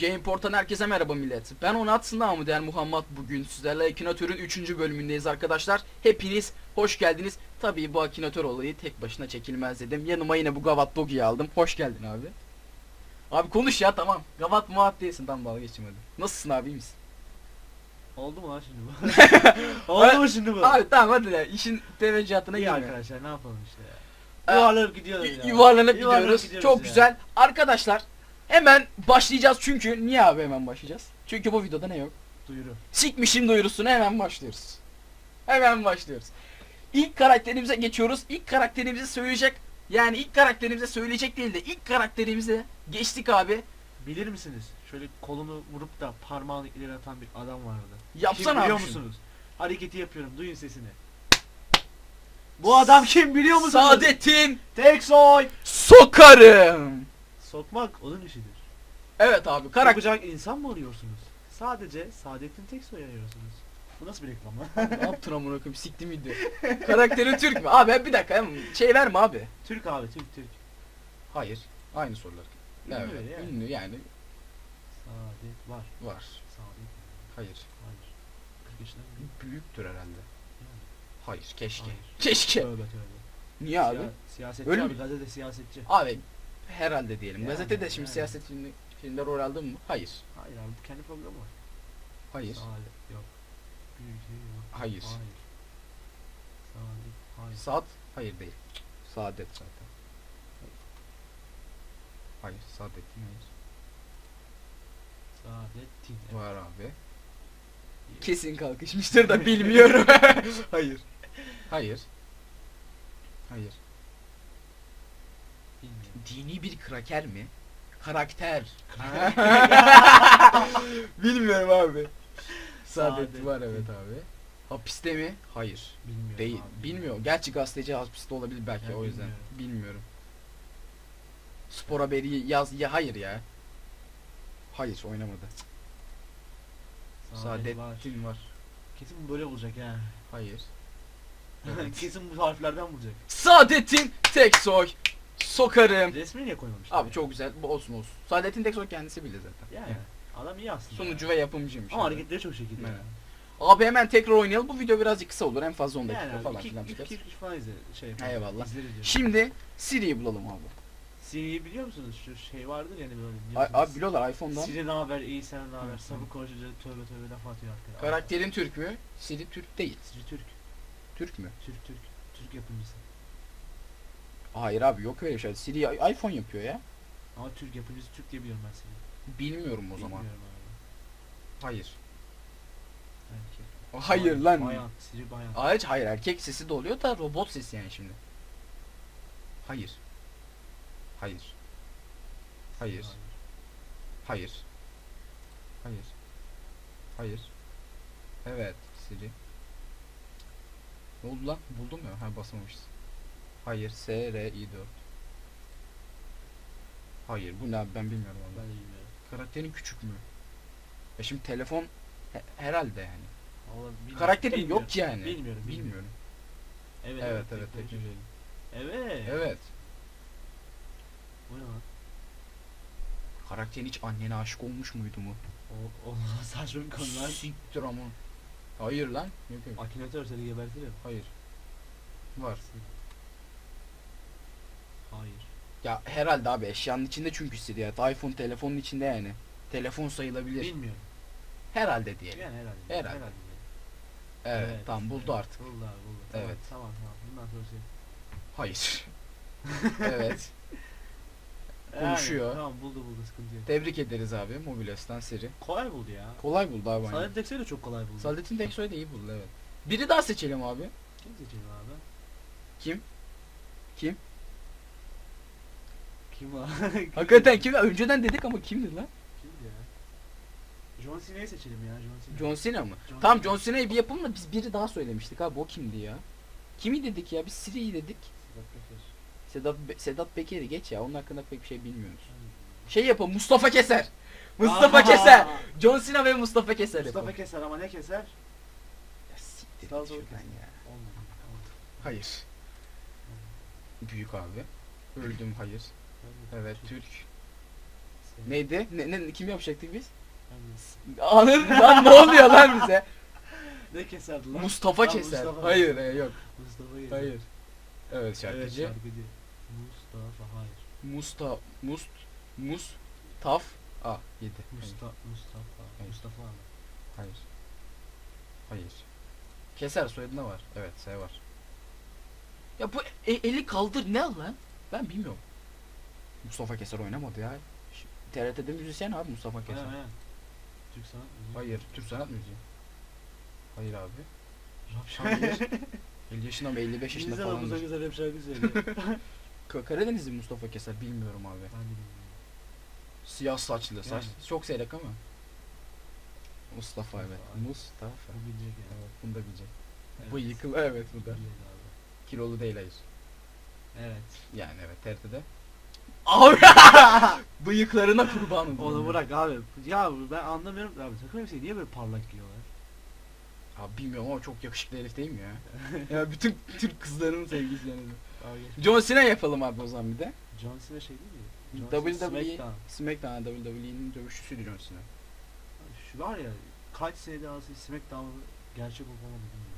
Gameport'tan herkese merhaba millet. Ben Onat namı değer Muhammed bugün sizlerle Akinator'un 3. bölümündeyiz arkadaşlar. Hepiniz hoş geldiniz. Tabii bu Akinator olayı tek başına çekilmez dedim. Yanıma yine bu Gavat Dogi'yi aldım. Hoş geldin abi. Abi konuş ya tamam. Gavat muhat değilsin tam dalga geçeyim hadi. Nasılsın abi iyi misin? Oldu mu lan şimdi bu? Oldu mu şimdi bu? Abi tamam hadi ya işin teveccühatına İyi girme. arkadaşlar ne yapalım işte ya. Aa, Yuvarlanıp gidiyoruz ya. Yuvarlanıp Yuvarlanıp gidiyoruz. gidiyoruz Çok ya. güzel. Arkadaşlar hemen başlayacağız çünkü niye abi hemen başlayacağız? Çünkü bu videoda ne yok? Duyuru. Sikmişim duyurusuna hemen başlıyoruz. Hemen başlıyoruz. İlk karakterimize geçiyoruz. İlk karakterimizi söyleyecek yani ilk karakterimize söyleyecek değil de ilk karakterimize geçtik abi. Bilir misiniz? Şöyle kolunu vurup da parmağını ileri atan bir adam vardı. Yapsana kim biliyor abi şunu. musunuz? Hareketi yapıyorum. Duyun sesini. Bu adam kim biliyor musunuz? Saadettin Teksoy. sokarım. Sokmak onun işidir. Evet abi karakter Sokacak insan mı arıyorsunuz? Sadece Saadettin Teksoy arıyorsunuz. Bu nasıl bir reklam lan? ne yaptın amına koyayım siktim video. Karakterin Türk mü? Abi bir dakika şey verme abi. Türk abi Türk Türk. Hayır. Aynı sorular. Ünlü Evet. yani. Ünlü yani Saadet var. var. Saadet. Hayır. Hayır. 40 yaşında mı? Büyüktür herhalde. Yani. Hayır. Keşke. Hayır. Keşke. Tövbe tövbe. Niye abi? Siya- siyasetçi Öyle abi mi? gazete siyasetçi. Abi herhalde diyelim. Yani, Gazetede şimdi yani. siyaset filmi, filmde rol aldın mı? Hayır. Hayır abi kendi programı var. Hayır. Saadet yok. Büyük şey yok. Hayır. Hayır. Saadet. Hayır. Saat? Hayır değil. Saadet zaten. Hayır. Saadettin hayır. Saadettin. Evet. Var abi. Kesin kalkışmıştır da bilmiyorum. hayır. Hayır. Hayır. Bilmiyorum. Dini bir kraker mi? Karakter. Bilmiyorum abi. Saadet Saadettin. var evet abi. Hapiste mi? Hayır. Bilmiyorum Değil. abi, Bilmiyor. Gerçi gazeteci hapiste olabilir belki Ben o yüzden. bilmiyorum. Bilmiyorum. Spor haberi yaz ya hayır ya. Hayır oynamadı. Saadettin var. Kesin bu böyle olacak ha. Hayır. Evet. Kesin bu harflerden bulacak. Saadettin Teksoy. Sokarım. Resmini niye koymamışlar? Abi çok güzel. Bu olsun olsun. Saadettin Teksoy kendisi bile zaten. Yani. Adam iyi aslında. Sunucu ve yapımcıymış. Ama abi. hareketleri çok şekilli. Evet. Abi hemen tekrar oynayalım. Bu video birazcık kısa olur. En fazla 10 dakika Yani falan filan iki, iki falan izle, şey yapalım. Eyvallah. İzleriz. Şimdi Siri'yi bulalım abi. Siri'yi biliyor musunuz? Şu şey vardır yani böyle. A- biliyorsunuz. abi biliyorlar iPhone'dan. Siri ne haber? İyi sen ne haber? Hı, Sabır konuşunca tövbe tövbe laf atıyor arkaya. Karakterin Türk mü? Siri Türk değil. Siri Türk. Türk mü? Türk Türk. Türk yapımcısı. Hayır abi yok öyle şey. Siri iPhone yapıyor ya. Ama Türk yapımcısı Türk diye biliyorum ben seni. Bilmiyorum o zaman. Bilmiyorum abi. Hayır. Erkek. Hayır Bayan, lan. Bayan. Siri bayan. Hayır hayır erkek sesi de oluyor da robot sesi yani şimdi. Hayır. Hayır. Hayır. Hayır. Hayır. Hayır. Evet Siri. Ne oldu lan? Buldum ya. Ha basamamışız. Hayır. S R I 4. Hayır. Bu ne abi ben bilmiyorum Ben vallahi. de bilmiyorum. Karakterin küçük mü? Ya şimdi telefon he- herhalde yani. Vallahi bilmiyorum. Karakterim Bilmiyorum. yok yani. Bilmiyorum. Bilmiyorum. Evet Evet evet teknoloji. teknoloji. Evet. Evet. Bu ne lan? Karakterin hiç annene aşık olmuş muydu mu? O, o saçma bir konu lan. Siktir ama. Hayır lan. Yok yok. Akinator seni gebertirim. Hayır. Var. Hayır. Ya herhalde abi eşyanın içinde çünkü ya. iPhone telefonun içinde yani. Telefon sayılabilir. Bilmiyorum. herhalde diyelim. Yani herhalde. Herhalde. herhalde. Evet, Evet, tamam buldu evet. artık. Buldu abi buldu. Tamam, Evet. Tamam tamam. Bundan sonra şey. Hayır. evet. Konuşuyor. tamam buldu buldu sıkıntı yok. Tebrik ederiz abi Mobilyas'tan Siri. Kolay buldu ya. Kolay buldu abi. Saadettin Teksoy da çok kolay buldu. Saadettin Teksoy da iyi buldu evet. Biri daha seçelim abi. Kim seçelim abi? Kim? Kim? Kim var? Hakikaten kim? Önceden dedik ama kimdi lan? Kimdi ya? John Cena'yı seçelim ya John Cena. John Cena mı? John Tamam. John Cena'yı bir yapalım da biz biri daha söylemiştik abi. O kimdi ya? Kimi dedik ya? Biz Siri'yi dedik. Peker. Sedat, Be- Sedat Peker'i geç ya. Onun hakkında pek bir şey bilmiyoruz. Şey yapalım Mustafa Keser. Mustafa Aha! Keser. John Cena ve Mustafa Keser Mustafa yapalım. keser ama ne keser? Şuradan kesin. ya. Olmadı. Olmadı. Hayır. Büyük abi. Öldüm hayır. Evet Türk. Ne? Neydi? Ne, ne kim yapacaktık biz? Anladın lan ne oluyor lan bize? Ne keserdi lan? Mustafa Ha, Keser. Mustafa. Hayır e, yok. Mustafa Keser. Hayır. Evet Evet şarkıcı. Mustafa hayır. Musta Must Mus Taf A 7. Mustafa Mustafa. Hayır. Mustafa abi. Hayır. Hayır. Keser soyadında var. Evet S var. Ya bu e- eli kaldır ne lan? Ben bilmiyorum. Mustafa Keser oynamadı ya. TRT'de müzisyen abi Mustafa Keser. Aynen aynen. Türk sanat müziği. Hayır, Türk sanat müziği. Hayır abi. Rap Hayır. 50 yaşında mı 55 yaşında İngilizce falan. dokuz güzel rap şarkı söylüyor. Ka- Karadenizli Mustafa Keser bilmiyorum abi. ben de bilmiyorum. Siyah saçlı saç. Yani. Çok seyrek ama. Mustafa evet. Mustafa. Mustafa. Bu bilecek yani. Evet, bunu da bilecek. Evet. Bıyıklı evet bu da. Bilecek abi. Kilolu değil hayır. Evet. Yani evet TRT'de. Abi bıyıklarına kurban olayım. Onu bırak abi. Ya ben anlamıyorum. Abi takım elbiseyi niye böyle parlak giyiyorlar? Abi bilmiyorum ama çok yakışıklı herif değil mi ya? ya bütün Türk kızlarının sevgisi yani. Abi John Cena yapalım abi o zaman bir de. John Cena şey değil mi? John WWE Smackdown. SmackDown WWE'nin dövüşçüsüydü John Cena. Şu var ya kaç senede aslında Smackdown'ı gerçek olup olmadı bilmiyorum.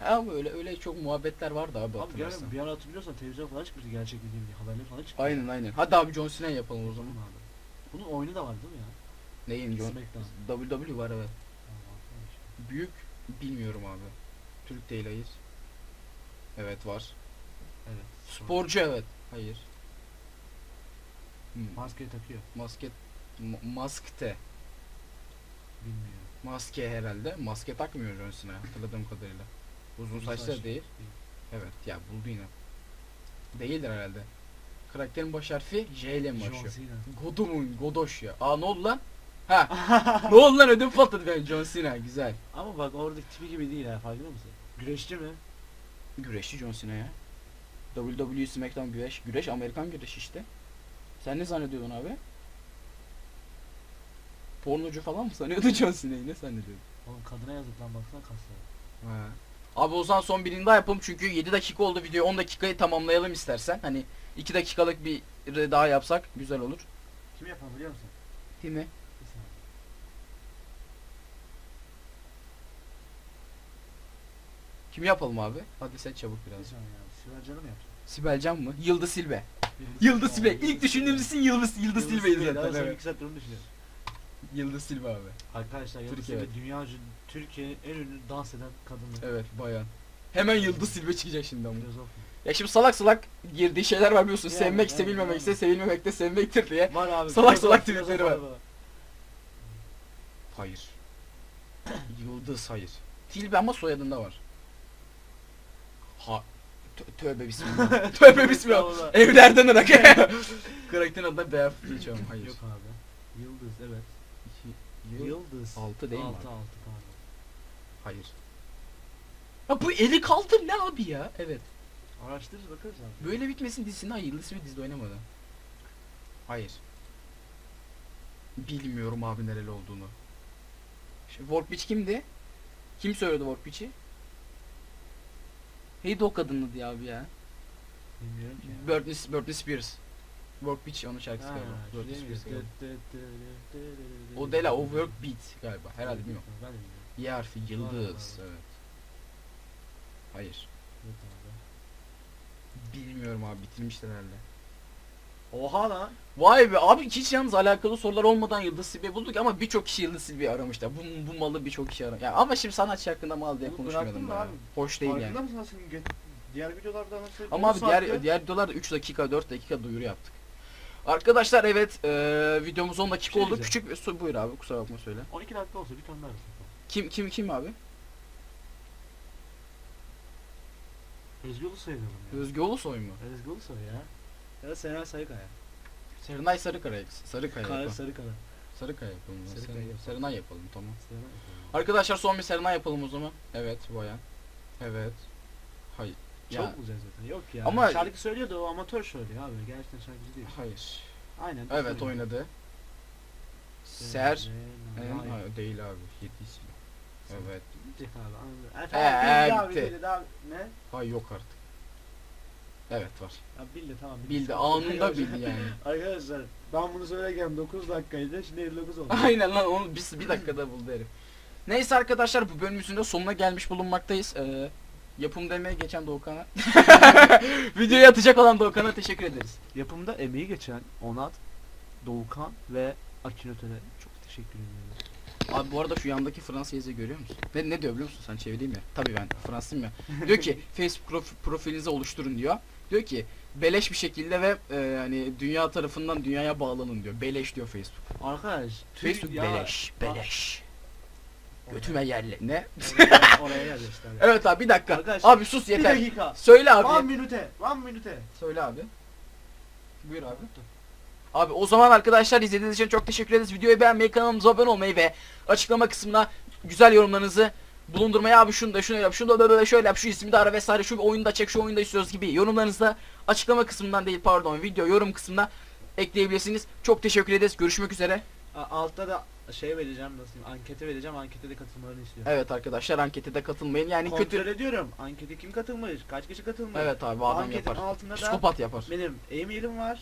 Ha ama öyle öyle çok muhabbetler vardı abi Abi hatırlarsan. ara, bir ara hatırlıyorsan televizyon falan çıkmıştı gerçek dediğim diye haberler falan çıktı. Aynen aynen. Hadi abi John Cena yapalım o zaman. Abi. Bunun oyunu da var değil mi ya? Neyin John? Smackdown. WWE var evet. Büyük bilmiyorum abi. Türk değil hayır. Evet var. Evet. Sporcu evet. Hayır. Hmm. Maskeyi takıyor. Masket ma- maskte. Bilmiyorum. Maske herhalde. Maske takmıyor Cena hatırladığım kadarıyla. Uzun saçlı değil. değil. Evet ya buldu yine. Değildir herhalde. Karakterin baş harfi J ile mi John başlıyor? Cena. Godumun Godoş ya. Aa ne oldu lan? Ha. ne oldu lan ödüm patladı benim John Cena güzel. Ama bak oradaki tipi gibi değil ha farkında mısın? Güreşçi mi? Güreşçi John Cena ya. WWE SmackDown güreş. Güreş Amerikan güreş işte. Sen ne zannediyordun abi? Pornocu falan mı sanıyordun John Cena'yı? Ne zannediyordun? Oğlum kadına yazık lan baksana kaslara. Ha. Abi o zaman son birini daha yapalım çünkü 7 dakika oldu video 10 dakikayı tamamlayalım istersen. Hani 2 dakikalık bir daha yapsak güzel olur. Kim yapar biliyor musun? Değil mi? Bir saniye. Kim yapalım abi? Hadi seç çabuk Bir biraz. saniye abi. Sibel Can'ı mı yapacak? Sibel Can mı? Yıldız Silbe. Yıldız Silbe. İlk düşündüğümüz isim Yıldız, Yıldız Silbe'ydi zaten. Ben son Evet. onu düşünüyorum. Yıldız Silbe abi. Arkadaşlar Yıldız Türkiye, Silbe dünyaca Türkiye'nin en ünlü dans eden kadını. Evet bayan. Hemen Yıldız Silbe çıkacak şimdi ama. Filozof. Ya şimdi salak salak girdiği şeyler var biliyorsun. Yani, Sevmek, yani, sevilmemek yani. ise sevilmemek de sevmektir diye. Var abi. Salak filozof, salak tweetleri var. Hayır. Yıldız hayır. Tilbe ama soyadında var. Ha. Tö- tövbe bismillah. tövbe bismillah. Evlerden ırak. Karakterin adına Beaf diyeceğim. Hayır. Yok abi. Yıldız evet. Yıl. Yıldız. Altı değil mi Altı abi? altı pardon. Hayır. Ha bu eli kaldır ne abi ya? Evet. Araştırırız bakarız abi. Böyle bitmesin dizisinde hayır Yıldız bir dizide oynamadı. Hayır. Bilmiyorum abi nereli olduğunu. Şimdi Workbeach kimdi? Kim söyledi Workbeach'i? Neydi o kadının adı ya abi ya? Bilmiyorum ki. Britney, Britney Spears. Workbeach onun şarkısı Ha, galiba. şu Britney değil mi? Spears galiba. O dı o dı. Workbeat galiba. Herhalde bilmiyorum. Ben de bilmiyorum. Y harfi yıldız. Evet. Hayır. Yok abi. Bilmiyorum abi bitirmişler herhalde. Oha lan. Vay be abi hiç yalnız alakalı sorular olmadan Yıldız Silbe'yi bulduk ama birçok kişi Yıldız Silbe'yi aramışlar. Bu, bu malı birçok kişi aramış. Yani ama şimdi sanatçı hakkında mal diye Bunu konuşmayalım bıraktın da. ya. abi? Hoş değil Farkında yani. mısın aslında? Ge- Diğer videolarda nasıl? Ama abi diğer diğer videolarda 3 dakika 4 dakika duyuru yaptık. Arkadaşlar evet eee videomuz 10 dakika Şey oldu. diyeceğim. Küçük bir so- buyur abi kusura bakma söyle. 12 dakika olsa bir tane daha. Kim kim kim abi? Özgür Ulusoy dedim ya. Özge Ulusoy mu? Özgür Ulusoy ya. Ya da Serenay Sarıkaya. Serenay Sarıkaya. Sarıkaya Kaya yapalım. Sarıkaya. Sarıkaya yapalım. ya. Sarıkaya Seren- yapalım. Serenay yapalım tamam. Serenay yapalım. Arkadaşlar son bir Serenay yapalım o zaman. Evet bayan. Evet. Hayır. Ya, Çok güzel zaten. Yok ya. Ama- şarkı söylüyordu o amatör söylüyor abi. Gerçekten şarkıcı değil. hayır. Aynen. Evet oynadı. Ser. Serenay. En, hayır, değil abi. Yedi isim. Evet. Cih abi. Ee, bildi abi ne? Hay yok artık. Evet var. Ya bildi tamam. Bildi anında bildi yani. Arkadaşlar ben bunu söylerken 9 dakikaydı şimdi 59 oldu. Aynen lan onu bir, bir dakikada buldu herif. Neyse arkadaşlar bu bölümümüzün de sonuna gelmiş bulunmaktayız. Ee, yapım demeye geçen Doğukan'a. Videoyu atacak olan Doğukan'a teşekkür ederiz. Yapımda emeği geçen Onat, Doğukan ve Akinöten'e çok teşekkür ediyorum. Abi bu arada şu yandaki Fransız yazıyı görüyor musun? Ne, ne diyor biliyor musun? Sen çevireyim ya. Tabii ben Fransızım ya. diyor ki Facebook prof- profilinizi oluşturun diyor. Diyor ki beleş bir şekilde ve e, hani dünya tarafından dünyaya bağlanın diyor. Beleş diyor Facebook. Arkadaş, Facebook ya- beleş, beleş. Götüme yerle. Ne? Oraya, oraya yerleşti abi. Evet abi bir dakika. Arkadaş, abi sus Bir yeter. dakika. Söyle One abi. minute. One minute. Söyle abi. Buyur abi. Abi o zaman arkadaşlar izlediğiniz için çok teşekkür ederiz. Videoyu beğenmeyi, kanalımıza abone olmayı ve açıklama kısmına güzel yorumlarınızı bulundurmayı abi şunu da şunu yap, şunu da böyle şöyle yap, şu ismi de ara vesaire, şu oyunu da çek, şu oyunu da istiyoruz gibi yorumlarınızı da açıklama kısmından değil pardon video yorum kısmına ekleyebilirsiniz. Çok teşekkür ederiz. Görüşmek üzere. Altta da şey vereceğim nasıl diyeyim ankete vereceğim ankete de katılmalarını istiyorum. Evet arkadaşlar ankete de katılmayın. Yani Kontrol kötü ediyorum. Ankete kim katılmış? Kaç kişi katılmış? Evet abi adam Anketin yapar. altında da Psikopat yapar. benim e-mailim var.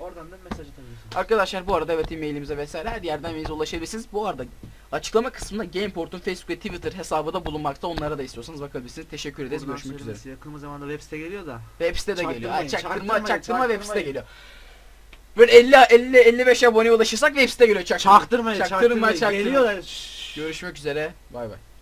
Oradan da mesaj atabilirsiniz. Arkadaşlar bu arada evet e-mailimize vesaire her yerden bize ulaşabilirsiniz. Bu arada açıklama kısmında Gameport'un Facebook ve Twitter hesabı da bulunmakta. Onlara da istiyorsanız bakabilirsiniz. Teşekkür ederiz. Buradan Görüşmek üzere. söylemesi Yakın zamanda web site geliyor da. Web site de geliyor. Ha, Çaktırmayın, çaktırma, çaktırma web site çaktırmayın. geliyor. Böyle 50 50 55 aboneye ulaşırsak web site geliyor. Çaktırma. Çaktırmayın, Çaktırma, çaktırmayın. çaktırma. Geliyorlar. Şşş. Görüşmek üzere. Bay bay.